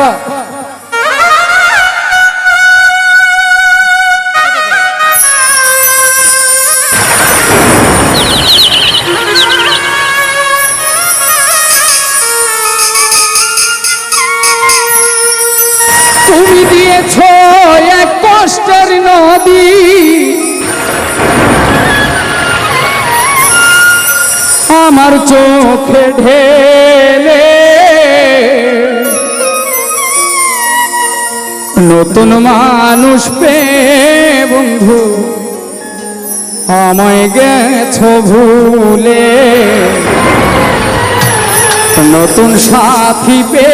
রাখো তুমি দিয়েছ এক কষ্টের নদী। আমার চোখে ঢেলে নতুন মানুষ পে বন্ধু। আমায় গেছ ভুলে। নতুন সাথী পে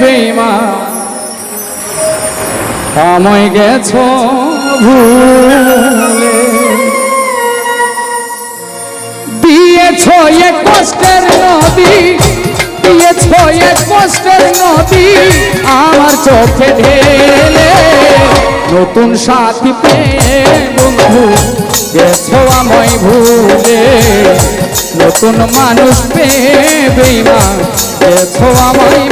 বেমা আমায় গেছ ভুলে। দিয়েছ এক কষ্টের আমার চোখে ঢেলে নতুন সাথী পেয়ে বন্ধু গেছো আমায় ভুলে। নতুন মানুষ পেয়ে বেমা গেছো আমায়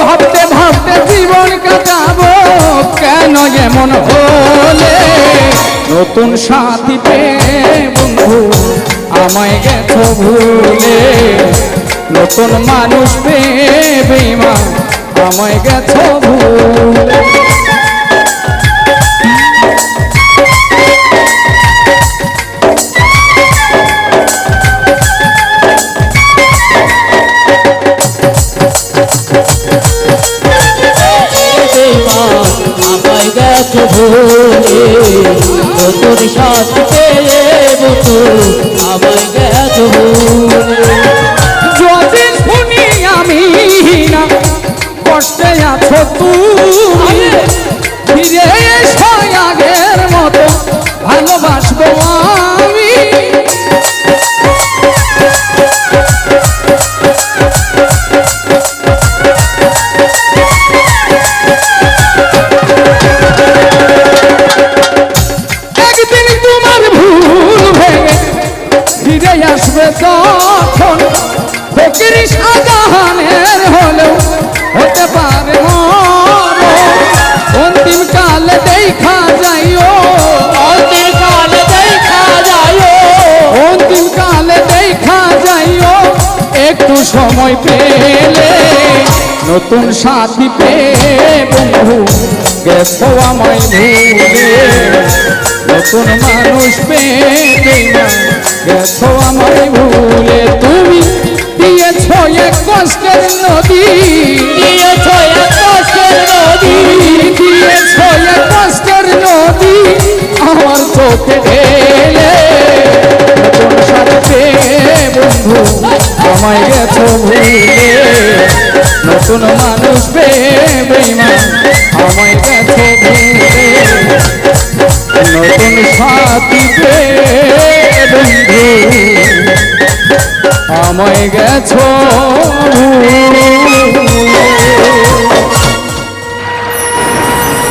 ভাবতে ভাবতে কেন নতুন সাথী পেয়ে বন্ধু আমায় গেছ ভুলে। নতুন মানুষ পেয়ে বেমা আমায় গেছ ভুলে। গেছে ভুলে নতুন সাথী পেয়ে বন্ধু আমার গেছে ভুলে শুনি আমি না কষ্টে আছো তুমি। ফিরে এসো আগের মতো ভালোবাসবো তখন ফকির শাহজাহানের হলেও হতে পারে। অন্তিম কালে দেখা যাইও। অন্তিম কালে দেখা যায় অন্তিম কালে দেখা যাইও। একটু সময় পেলে নতুন সাথী পেয়ে বন্ধু গেছো আমায় ভুলে। নতুন মানুষ না গেছো আমায় ভুলে তুমি দিয়েছ এক কষ্টের নদী। দিয়েছ এক কষ্টের নদী। দিয়েছ এক কষ্টের নদী। আমার চোখে ঢেলে নতুন সাথে বন্ধু আমায় গেছো ভুলে, নতুন মানুষ পেয়ে বেমা আমায় গেছো ভুলে নতুন সাথী বন্ধু আমায় গেছো।